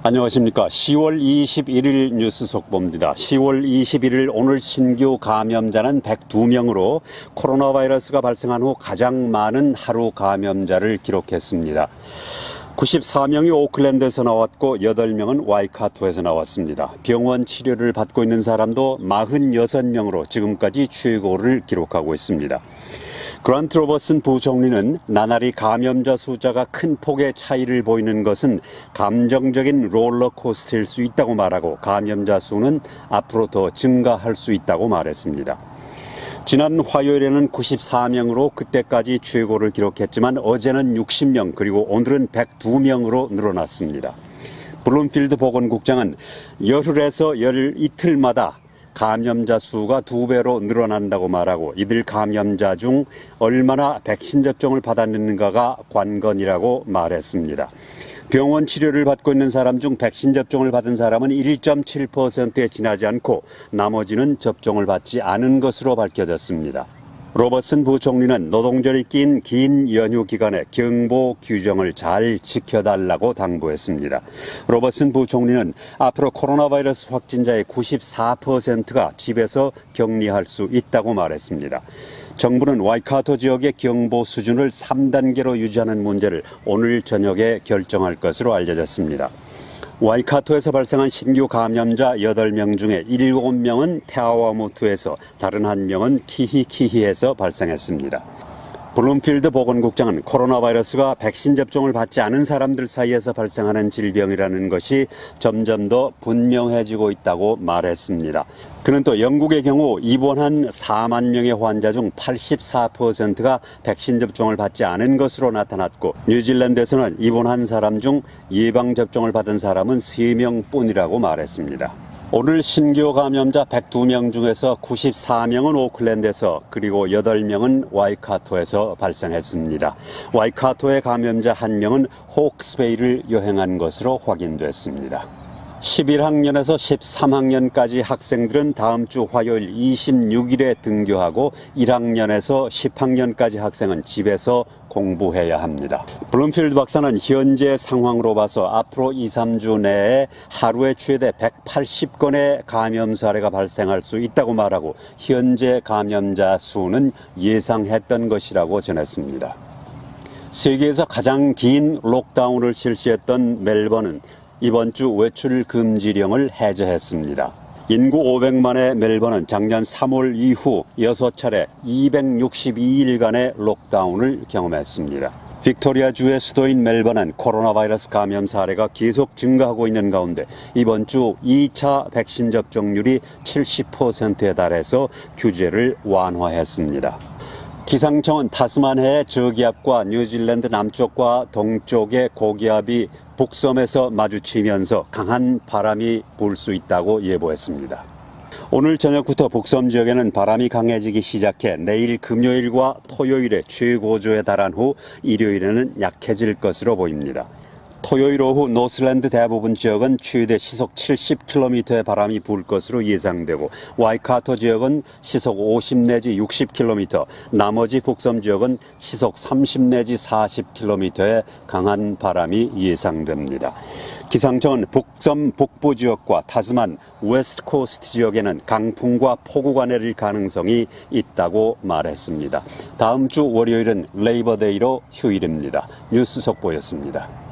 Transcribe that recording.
안녕하십니까. 10월 21일 뉴스 속보입니다. 10월 21일 오늘 신규 감염자는 102명으로 코로나 바이러스가 발생한 후 가장 많은 하루 감염자를 기록했습니다. 94명이 오클랜드에서 나왔고 8명은 와이카토에서 나왔습니다. 병원 치료를 받고 있는 사람도 46명으로 지금까지 최고를 기록하고 있습니다. 그란트 로버슨 부총리는 나날이 감염자 숫자가 큰 폭의 차이를 보이는 것은 감정적인 롤러코스터일 수 있다고 말하고 감염자 수는 앞으로 더 증가할 수 있다고 말했습니다. 지난 화요일에는 94명으로 그때까지 최고를 기록했지만 어제는 60명 그리고 오늘은 102명으로 늘어났습니다. 블룸필드 보건국장은 열흘에서 열 이틀마다 감염자 수가 두 배로 늘어난다고 말하고 이들 감염자 중 얼마나 백신 접종을 받았는가가 관건이라고 말했습니다. 병원 치료를 받고 있는 사람 중 백신 접종을 받은 사람은 1.7%에 지나지 않고 나머지는 접종을 받지 않은 것으로 밝혀졌습니다. 로버슨 부총리는 노동절이 낀 긴 연휴 기간에 경보 규정을 잘 지켜달라고 당부했습니다. 로버슨 부총리는 앞으로 코로나 바이러스 확진자의 94%가 집에서 격리할 수 있다고 말했습니다. 정부는 와이카토 지역의 경보 수준을 3단계로 유지하는 문제를 오늘 저녁에 결정할 것으로 알려졌습니다. 와이카토에서 발생한 신규 감염자 8명 중에 7명은 테아와무투에서 다른 한 명은 키히키히에서 발생했습니다. 블룸필드 보건국장은 코로나 바이러스가 백신 접종을 받지 않은 사람들 사이에서 발생하는 질병이라는 것이 점점 더 분명해지고 있다고 말했습니다. 그는 또 영국의 경우 입원한 4만 명의 환자 중 84%가 백신 접종을 받지 않은 것으로 나타났고 뉴질랜드에서는 입원한 사람 중 예방 접종을 받은 사람은 3명 뿐이라고 말했습니다. 오늘 신규 감염자 102명 중에서 94명은 오클랜드에서 그리고 8명은 와이카토에서 발생했습니다. 와이카토의 감염자 1명은 호크스베이를 여행한 것으로 확인됐습니다. 11학년에서 13학년까지 학생들은 다음 주 화요일 26일에 등교하고 1학년에서 10학년까지 학생은 집에서 공부해야 합니다. 블룸필드 박사는 현재 상황으로 봐서 앞으로 2, 3주 내에 하루에 최대 180건의 감염 사례가 발생할 수 있다고 말하고 현재 감염자 수는 예상했던 것이라고 전했습니다. 세계에서 가장 긴 록다운을 실시했던 멜번은 이번 주 외출 금지령을 해제했습니다. 인구 500만의 멜번은 작년 3월 이후 6차례 262일간의 록다운을 경험했습니다. 빅토리아 주의 수도인 멜번은 코로나 바이러스 감염 사례가 계속 증가하고 있는 가운데 이번 주 2차 백신 접종률이 70%에 달해서 규제를 완화했습니다. 기상청은 타스만해의 저기압과 뉴질랜드 남쪽과 동쪽의 고기압이 북섬에서 마주치면서 강한 바람이 불 수 있다고 예보했습니다. 오늘 저녁부터 북섬 지역에는 바람이 강해지기 시작해 내일 금요일과 토요일에 최고조에 달한 후 일요일에는 약해질 것으로 보입니다. 토요일 오후 노슬랜드 대부분 지역은 최대 시속 70km의 바람이 불 것으로 예상되고 와이카토 지역은 시속 50 내지 60km, 나머지 북섬 지역은 시속 30 내지 40km의 강한 바람이 예상됩니다. 기상청은 북섬 북부 지역과 타스만 웨스트 코스트 지역에는 강풍과 폭우가 내릴 가능성이 있다고 말했습니다. 다음 주 월요일은 레이버데이로 휴일입니다. 뉴스 속보였습니다.